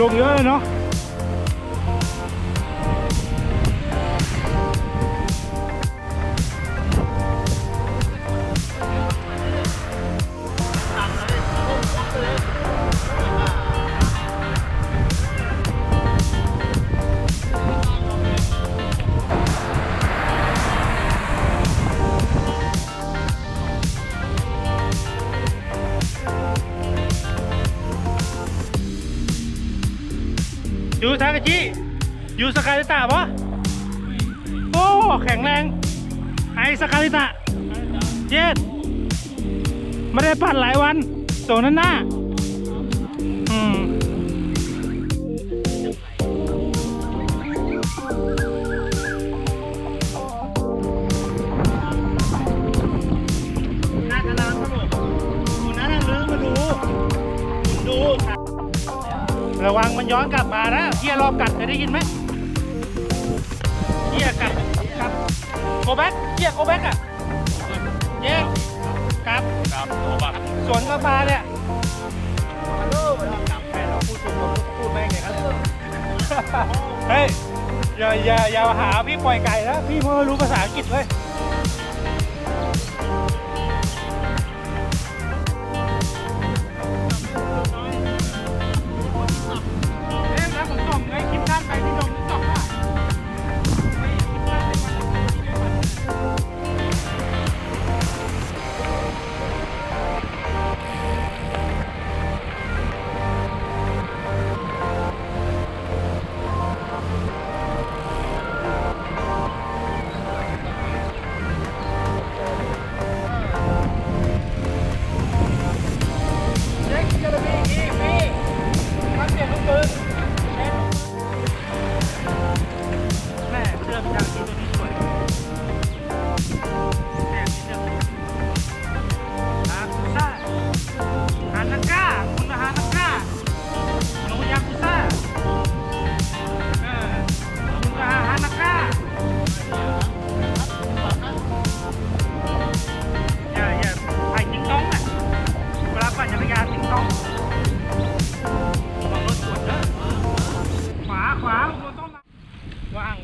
ลงเยอะเลยเนาะ ยู่ทากาชิอยู่สกาลิตะปะโอ้แข็งแรงไอสกาลิตะเจ็ดไม่ได้ปั่นหลายวันตัวนั้นหน้า ระวังมันย้อนกลับมานะเฮียรอบกัดเคยได้ยินไหมเฮียกัดกัดโกแบ็กเฮียโกแบ็กอะเย้ครับครับโอบะสวนกาแฟเนี่ยพูดแม่งไงครับเฮ้ยอย่าอย่าอย่าหาพี่ปล่อยไก่นะพี่ไม่รู้ภาษาอังกฤษเลย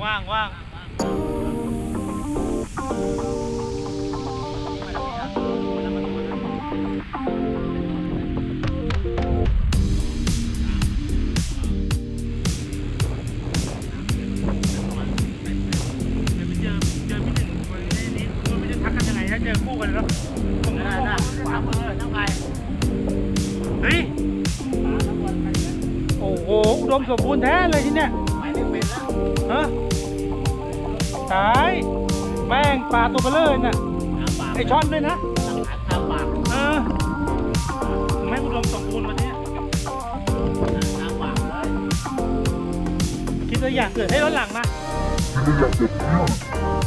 ว่างว่างเดี๋ยวไปเจอเจอพี่หนึ่งคนนี้นี่คุณไม่จะทักกันยังไงถ้าเจอคู่กันแล้วผมก็บอกว่าขวามือทั้งไปเฮ้ยโอ้โหอุดมสมบูรณ์แท้เลยที่เนี่ยไม่ได้เป็นแล้วฮะ ตาย แม่งปลาตัวเบลเลอร์น่ะน้ำปากไอช่อนด้วยนะน้ำน้ำปากเออแม่งอุดมสมบูรณ์วันนี้น้ำปากเลยคิดตัวอย่างเกิดให้ย้อนหลังนะเอาเอา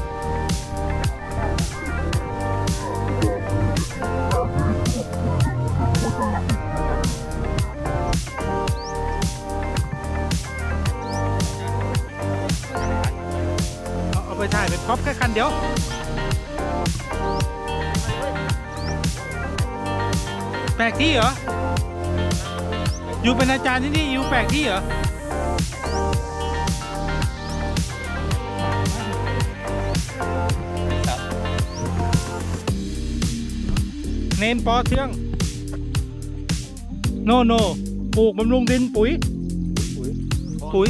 ไปถ่ายเป็นพ็อปแค่คันเดียวแปลกที่เหรอ อยู่เป็นอาจารย์ที่นี่อยู่แปลกที่เหรอเนนปอเทือง โนโนปลูกบำรุงดินปุ๋ย ปุ๋ย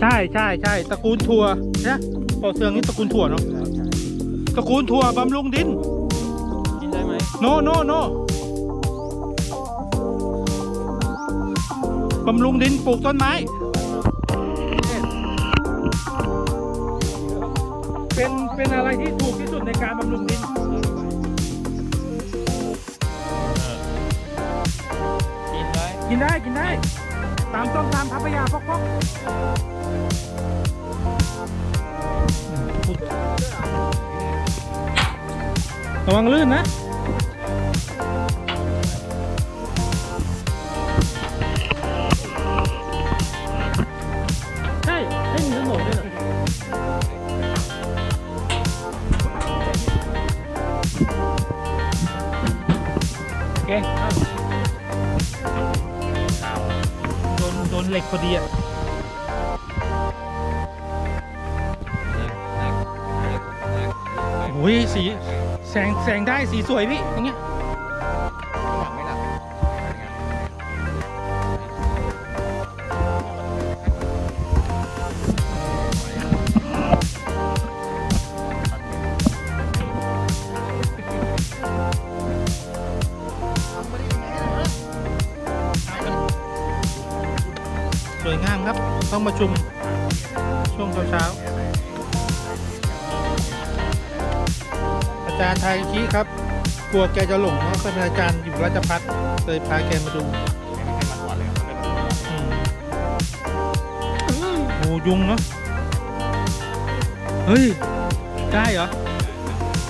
ใช่ใช่ใช่ตระกูลถั่วนะปอเทืองนี่ตระกูลถั่วเนาะตระกูลถั่วบำรุงดิน กินได้ไหมโนโนโนบำรุงดินปลูกต้นไม้ เป็นเป็นอะไรที่ถูกที่สุดในการบำรุงดิน กินได้กินได้กินได้ ตามต้มตามพัพยาพอกพอก ระวังลื่นนะ ใช่ให้มีถนนด้วยเหรอโอเคนเหล็กพอดีอะ โอ้ยสีแสงแสงได้สีสวยพี่อย่างเงี้ยหลับไม่หลับสวยงามครับ ต้องมาชุมช่วงเช้าๆ จารย์ไทยชี้ครับกลัวแกจะหลงเพราะเป็นอาจารย์อยู่ราชพัฒเลยพาแกมาดูอืมโอ้ยุงเนาะเฮ้ย ได้เหรอ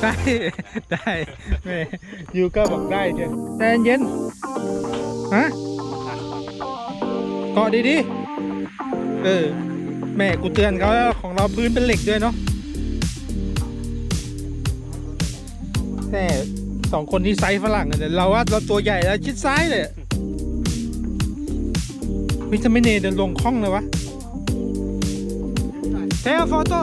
ได้ ได้แม่ยูก็บอกได้เจ้ใจเย็นๆฮะเกาะดีๆ เออ แม่กูเตือนเขาแล้วของเราพื้นเป็นเหล็กด้วยเนาะ แต่สองคนนี้ไซส์ฝรั่งเนี่ยเราว่าเราตัวใหญ่แล้วชิดซ้ายเลยวิทำไม่เนเดินลงคล่องเลยวะเทลโฟโต้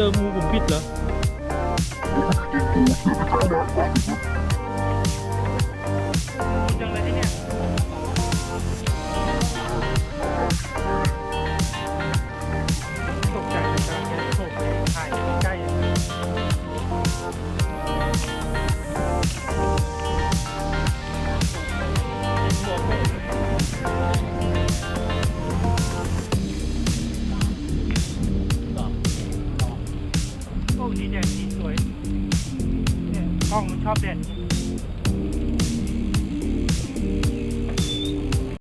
เจองูผมผิดเหรอ